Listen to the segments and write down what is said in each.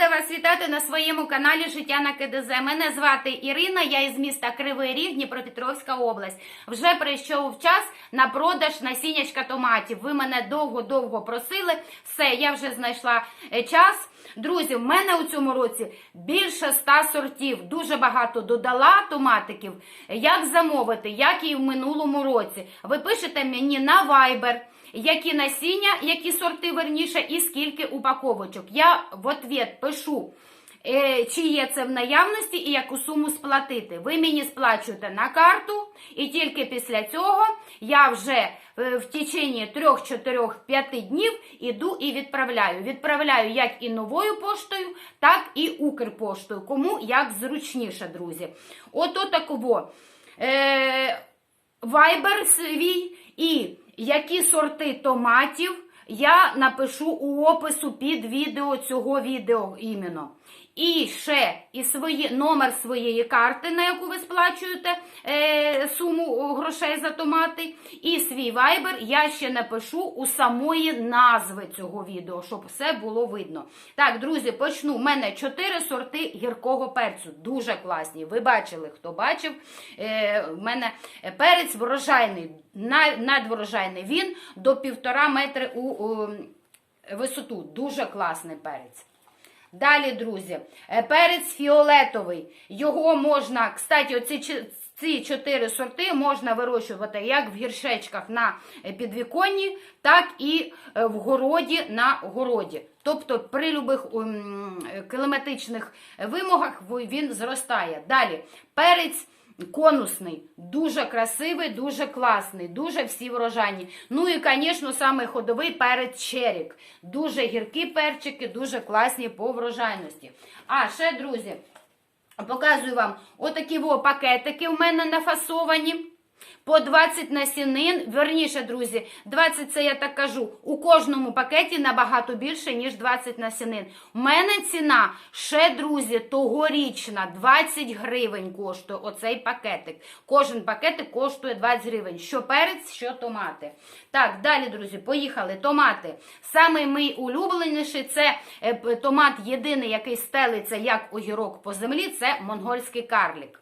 рада вас вітати на своєму каналі Життя на КДЗ. Мене звати Ірина, я із міста Кривий Ріг, Дніпропетровська область. Вже прийшов час на продаж насіннячка томатів. Ви мене довго-довго просили. Все, я вже знайшла е, час. Друзі, в мене у цьому році більше ста сортів. Дуже багато додала томатиків. Як замовити, як і в минулому році. Ви пишете мені на Viber які насіння, які сорти верніше, і скільки упаковочок. Я в ответ пишу, е, чи є це в наявності і яку суму сплатити. Ви мені сплачуєте на карту, і тільки після цього я вже е, в течение 3-4-5 днів іду і відправляю. Відправляю як і новою поштою, так і Укрпоштою. Кому як зручніше, друзі. От отаково. Е, Вайбер свій і які сорти томатів я напишу у опису під відео цього відео іменно. І ще і свої, номер своєї карти, на яку ви сплачуєте е, суму грошей за томати, і свій вайбер я ще напишу у самої назви цього відео, щоб все було видно. Так, друзі, почну. У мене 4 сорти гіркого перцю. Дуже класні. Ви бачили, хто бачив. Е, мене перець врожайний, надврожайний. Він до півтора метри у, у висоту. Дуже класний перець. Далі, друзі, е, перець фіолетовий. Його можна, кстати, оці ці чотири сорти можна вирощувати як в гіршечках на е, підвіконні, так і е, в городі на городі. Тобто при любих кліматичних вимогах він зростає. Далі перець конусний, дуже красивий, дуже класний, дуже всі врожайні. Ну і, звісно, саме ходовий перець черік. Дуже гіркі перчики, дуже класні по врожайності. А ще, друзі, показую вам отакі пакетики в мене нафасовані. По 20 насінин, верніше, друзі, 20 це я так кажу, у кожному пакеті набагато більше, ніж 20 насінин. У мене ціна ще, друзі, тогорічна, 20 гривень коштує оцей пакетик. Кожен пакетик коштує 20 гривень. Що перець, що томати. Так, далі, друзі, поїхали. Томати. Самий мій улюбленіший це е, томат єдиний, який стелиться як огірок по землі, це монгольський карлік.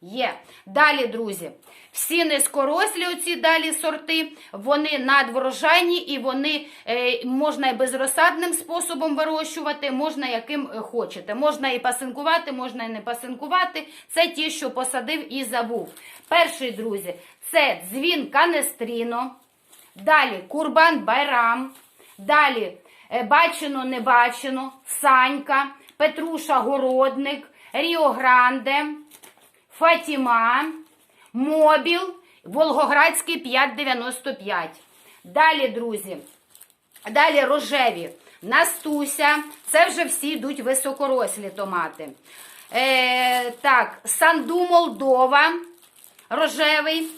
Є. Далі, друзі, всі низькорослі оці далі сорти, вони надврожайні і вони е, можна і безрозсадним способом вирощувати, можна яким е, хочете. Можна і пасинкувати, можна і не пасинкувати. Це ті, що посадив і забув. Перший, друзі, це дзвін Канестріно. Далі Курбан Байрам. Далі е, Бачено, не бачено, Санька, Петруша Городник, Ріо Гранде. Фатіма, Мобіл, Волгоградський 595. Далі, друзі, далі рожеві. Настуся. Це вже всі йдуть високорослі томати. Е, Так, Санду Молдова. Рожевий.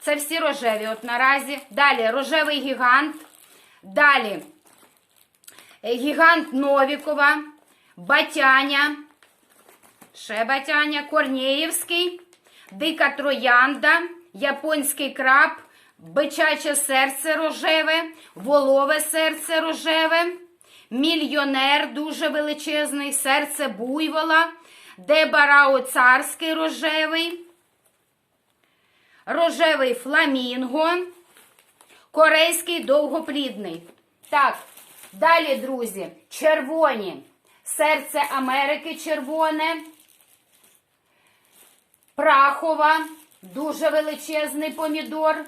Це всі рожеві от наразі. Далі рожевий гігант. Далі гігант Новікова, Батяня. Шебатяня, Корнєєвський, Дика Троянда, Японський краб, Бичаче серце рожеве, волове серце рожеве, мільйонер дуже величезний, серце буйвола, Дебарао царський рожевий, рожевий фламінго, корейський довгоплідний. Так, далі, друзі, червоні. Серце Америки червоне. Прахова, дуже величезний помідор.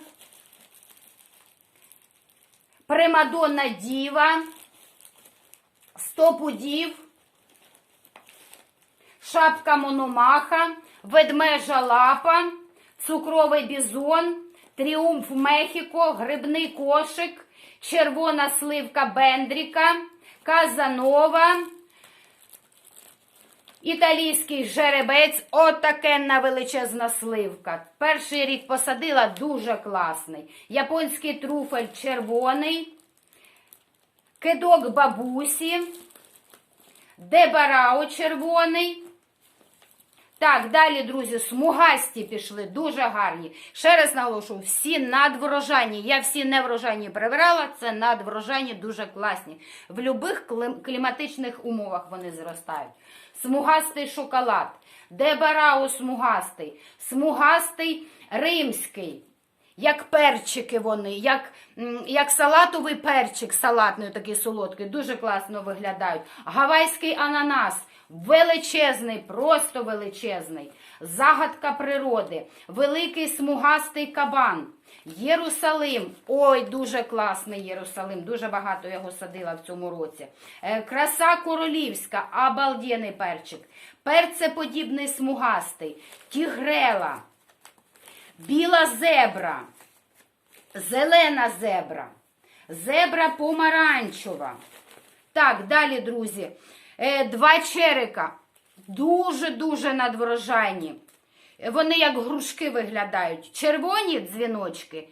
Примадонна діва, стопудів, шапка мономаха, ведмежа лапа, цукровий бізон, тріумф Мехіко, грибний кошик, червона сливка Бендріка, Казанова. Італійський жеребець, отакенна величезна сливка. Перший рік посадила дуже класний. Японський труфель червоний, кидок бабусі, дебарао червоний, Так, далі, друзі, смугасті пішли, дуже гарні. Ще раз наголошую, всі надврожайні. Я всі неврожайні перебирала, це надврожайні, дуже класні. В будь-яких кліматичних умовах вони зростають. Смугастий шоколад, дебарао смугастий, смугастий римський. Як перчики вони, як, як салатовий перчик, салатний такий солодкий, дуже класно виглядають. Гавайський ананас, величезний, просто величезний. Загадка природи, великий смугастий кабан. Єрусалим. Ой, дуже класний Єрусалим. Дуже багато його садила в цьому році. Е, Краса королівська, обалденний перчик. Перцеподібний смугастий, тігрела. Біла зебра, зелена зебра, зебра помаранчева. Так, далі, друзі. Е, Два черика. Дуже-дуже надврожайні. Вони як грушки виглядають. Червоні дзвіночки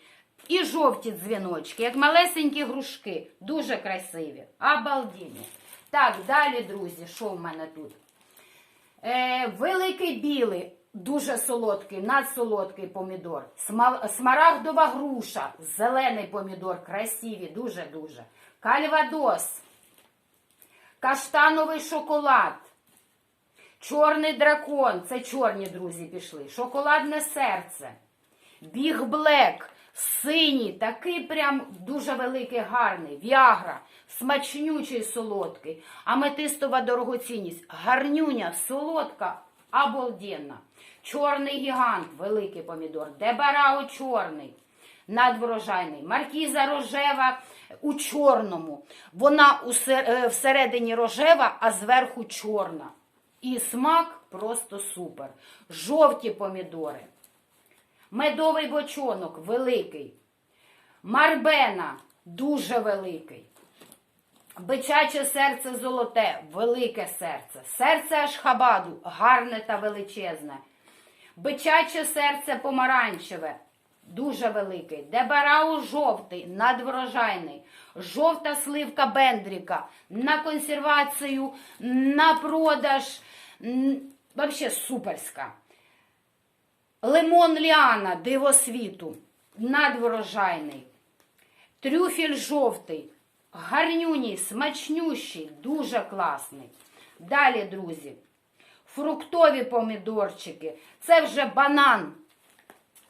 і жовті дзвіночки, як малесенькі грушки. Дуже красиві. Обалдінні. Так, далі, друзі, що в мене тут? Е, великий білий, дуже солодкий, надсолодкий помідор. Смарагдова груша, зелений помідор, красиві, дуже-дуже. Кальвадос, каштановий шоколад, чорний дракон, це чорні друзі пішли. Шоколадне серце, біг блек, синій, такий прям дуже великий, гарний, віагра, смачнючий, солодкий, аметистова дорогоцінність, гарнюня, солодка, обалденна. Чорний гігант, великий помідор, дебарао чорний, надврожайний, маркіза рожева у чорному. Вона е, всередині рожева, а зверху чорна. І смак просто супер. Жовті помідори. Медовий бочонок великий. Марбена дуже великий. Бичаче серце золоте, велике серце. Серце Ашхабаду гарне та величезне. Бичаче серце помаранчеве, дуже великий. Дебарау жовтий, надврожайний. Жовта сливка Бендріка на консервацію, на продаж. Вообще суперська. Лимон Ліана, диво світу, надврожайний. Трюфель жовтий, гарнюній, смачнющий, дуже класний. Далі, друзі, фруктові помідорчики. Це вже банан.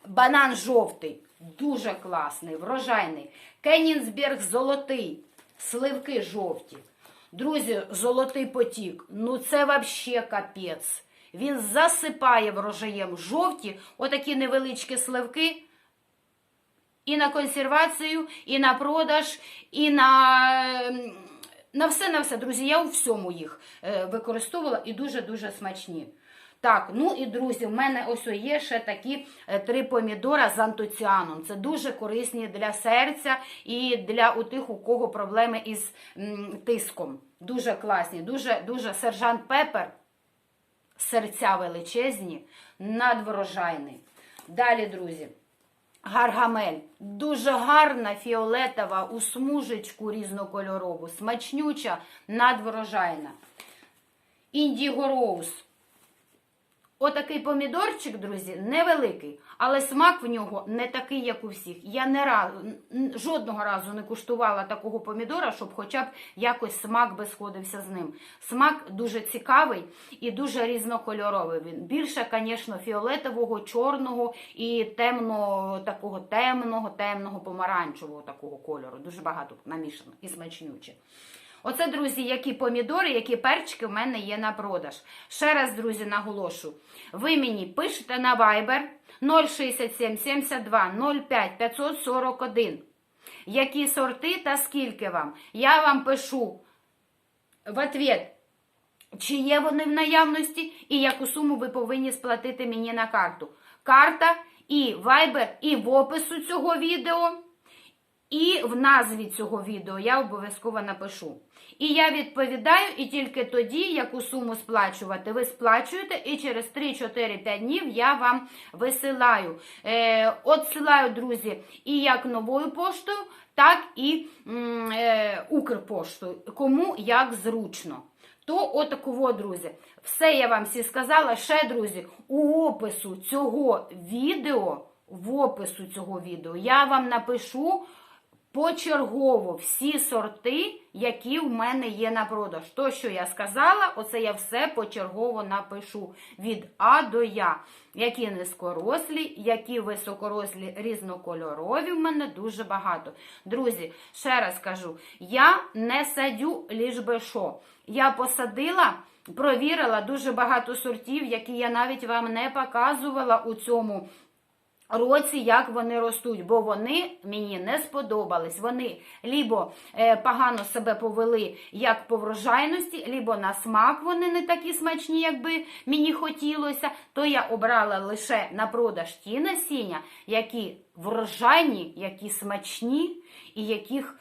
Банан жовтий, дуже класний, врожайний. Кенінсберг золотий, сливки жовті. Друзі, золотий потік. Ну це вообще капець. Він засипає врожаєм жовті, отакі невеличкі сливки. І на консервацію, і на продаж, і на, ем, на все, на все. Друзі, я у всьому їх е, використовувала і дуже-дуже смачні. Так, ну і друзі, в мене ось є ще такі е, три помідора з антоціаном. Це дуже корисні для серця і для у тих, у кого проблеми із тиском. Дуже класні, дуже, дуже сержант Пепер, серця величезні, надврожайний. Далі, друзі. Гаргамель. Дуже гарна фіолетова у смужечку різнокольорову, смачнюча, надврожайна. Індіго роуз. Отакий помідорчик, друзі, невеликий, але смак в нього не такий, як у всіх. Я не раз, жодного разу не куштувала такого помідора, щоб хоча б якось смак би сходився з ним. Смак дуже цікавий і дуже різнокольоровий. Він більше, звісно, фіолетового, чорного і темного, такого темного, темного помаранчевого такого кольору. Дуже багато намішано і смачнюче. Оце, друзі, які помідори, які перчики в мене є на продаж. Ще раз, друзі, наголошу. Ви мені пишете на Viber 067 72 05 541. Які сорти та скільки вам? Я вам пишу в ответ, чи є вони в наявності і яку суму ви повинні сплатити мені на карту. Карта і Viber, і в опису цього відео. І в назві цього відео я обов'язково напишу. І я відповідаю, і тільки тоді, яку суму сплачувати, ви сплачуєте, і через 3-4-5 днів я вам висилаю. Е, Отсилаю, друзі, і як новою поштою, так і е, Укрпоштою. Кому як зручно. То отакого, друзі. Все я вам всі сказала. Ще, друзі, у опису цього відео, в опису цього відео я вам напишу почергово всі сорти, які в мене є на продаж. То, що я сказала, оце я все почергово напишу від А до Я. Які низькорослі, які високорослі, різнокольорові в мене дуже багато. Друзі, ще раз кажу, я не садю ліж би що. Я посадила, провірила дуже багато сортів, які я навіть вам не показувала у цьому році, як вони ростуть, бо вони мені не сподобались. Вони лібо е, погано себе повели як по врожайності, лібо на смак вони не такі смачні, як би мені хотілося. То я обрала лише на продаж ті насіння, які врожайні, які смачні і яких.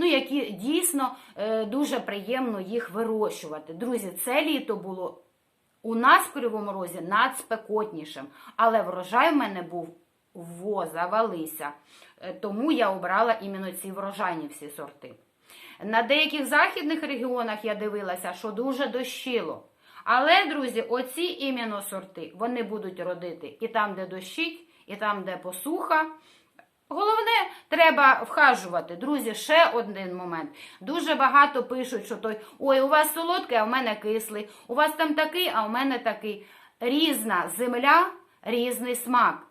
Ну, які дійсно е, дуже приємно їх вирощувати. Друзі, це літо було у нас в Кривому Розі надспекотнішим, але врожай в мене був во, завалися. Е, Тому я обрала іменно ці врожайні всі сорти. На деяких західних регіонах я дивилася, що дуже дощило. Але, друзі, оці іменно сорти, вони будуть родити і там, де дощить, і там, де посуха. Головне, треба вхажувати. Друзі, ще один момент. Дуже багато пишуть, що той, ой, у вас солодкий, а в мене кислий, у вас там такий, а в мене такий. Різна земля, різний смак,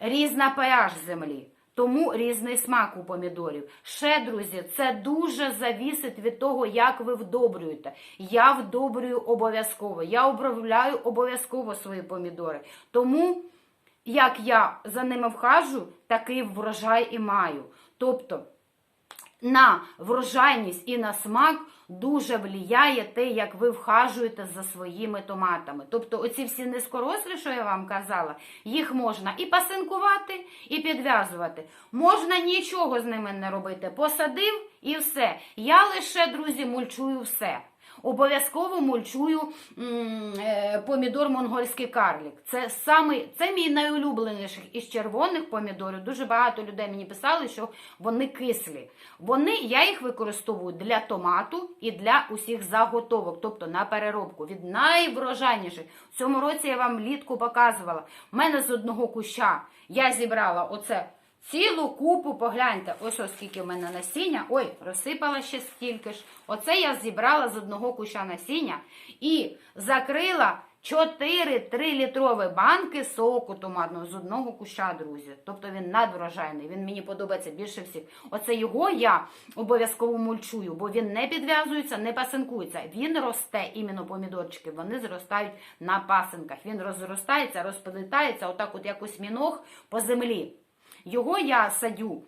різна pH землі. Тому різний смак у помідорів. Ще, друзі, це дуже завісить від того, як ви вдобрюєте. Я вдобрюю обов'язково. Я обробляю обов'язково свої помідори. Тому як я за ними вхажу, такий врожай і маю. Тобто на врожайність і на смак дуже влияє те, як ви вхажуєте за своїми томатами. Тобто, оці всі низкорослі, що я вам казала, їх можна і пасинкувати, і підв'язувати. Можна нічого з ними не робити. Посадив і все. Я лише, друзі, мульчую все. Обов'язково мульчую е, помідор монгольський карлік. Це саме це мій найулюбленіший із червоних помідорів. Дуже багато людей мені писали, що вони кислі. Вони я їх використовую для томату і для усіх заготовок, тобто на переробку. Від найврожайніших. В цьому році я вам влітку показувала. У мене з одного куща я зібрала оце. Цілу купу, погляньте, ось ось скільки в мене насіння. Ой, розсипала ще стільки ж. Оце я зібрала з одного куща насіння і закрила 4 3-літрові банки соку томатного з одного куща, друзі. Тобто він надврожайний, він мені подобається більше всіх. Оце його я обов'язково мульчую, бо він не підв'язується, не пасинкується. Він росте, іменно помідорчики, вони зростають на пасинках. Він розростається, розплітається, отак от якось міног по землі. Його я садю,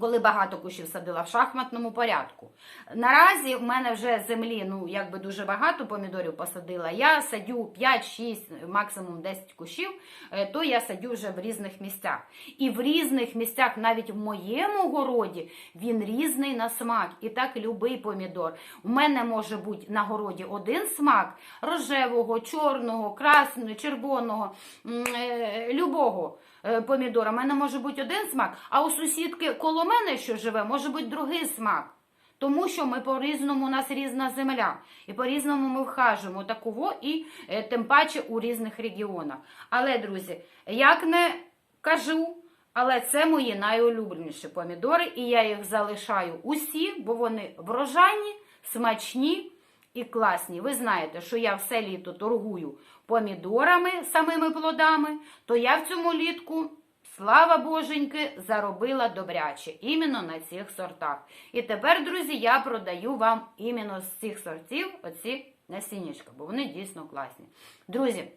коли багато кущів садила в шахматному порядку. Наразі в мене вже землі, ну якби дуже багато помідорів посадила. Я садю 5, 6, максимум 10 кущів, е, то я садю вже в різних місцях. І в різних місцях, навіть в моєму городі, він різний на смак. І так любий помідор. У мене може бути на городі один смак рожевого, чорного, красного, червоного, е, любого помідора. У мене може бути один смак, а у сусідки коло мене, що живе, може бути другий смак. Тому що ми по-різному, у нас різна земля, і по-різному ми вхажуємо такого і е, тим паче у різних регіонах. Але, друзі, як не кажу, але це мої найулюбленіші помідори, і я їх залишаю усі, бо вони врожайні, смачні і класні. Ви знаєте, що я все літо торгую помідорами, самими плодами, то я в цьому літку. Слава Боженьки, заробила добряче іменно на цих сортах. І тепер, друзі, я продаю вам іменно з цих сортів оці насіннячка, бо вони дійсно класні. Друзі,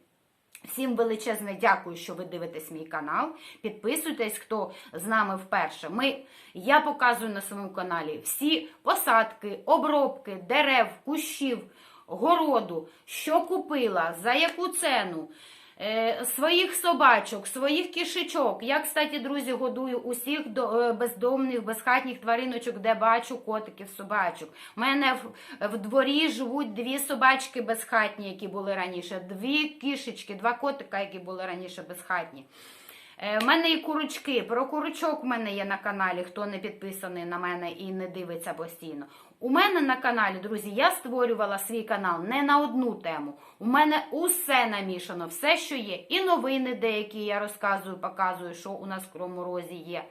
всім величезне дякую, що ви дивитесь мій канал. Підписуйтесь, хто з нами вперше. Ми, я показую на своєму каналі всі посадки, обробки, дерев, кущів, городу, що купила, за яку ціну е, своїх собачок, своїх кішечок. Я, кстати, друзі, годую усіх е, бездомних, безхатніх твариночок, де бачу котиків, собачок. У мене в, дворі живуть дві собачки безхатні, які були раніше, дві кішечки, два котика, які були раніше безхатні. Е, У мене і курочки. Про курочок в мене є на каналі, хто не підписаний на мене і не дивиться постійно. У мене на каналі, друзі, я створювала свій канал не на одну тему. У мене усе намішано, все, що є. І новини деякі я розказую, показую, що у нас в Кривому є.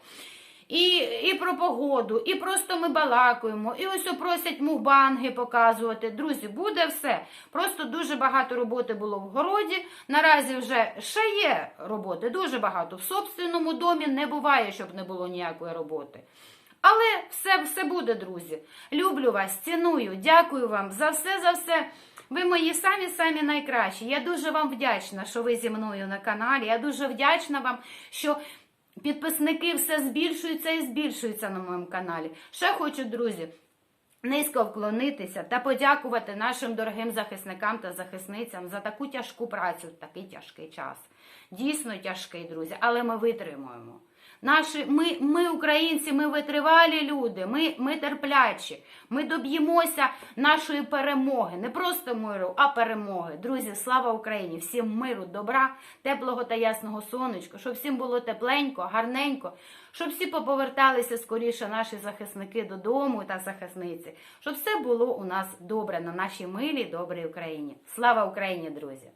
І, і про погоду, і просто ми балакаємо, і ось просять мукбанги показувати. Друзі, буде все. Просто дуже багато роботи було в городі. Наразі вже ще є роботи, дуже багато. В собственному домі не буває, щоб не було ніякої роботи. Але все, все буде, друзі. Люблю вас, ціную, дякую вам за все, за все. Ви мої самі-самі найкращі. Я дуже вам вдячна, що ви зі мною на каналі. Я дуже вдячна вам, що підписники все збільшуються і збільшуються на моєму каналі. Ще хочу, друзі. Низько вклонитися та подякувати нашим дорогим захисникам та захисницям за таку тяжку працю такий тяжкий час. Дійсно тяжкий, друзі, але ми витримуємо. Наші, ми, ми, українці, ми витривалі люди, ми, ми терплячі. Ми доб'ємося нашої перемоги. Не просто миру, а перемоги. Друзі, слава Україні! Всім миру, добра, теплого та ясного сонечка, щоб всім було тепленько, гарненько, щоб всі поповерталися скоріше наші захисники додому та захисниці, щоб все було у нас добре на нашій милій, добрій Україні. Слава Україні, друзі!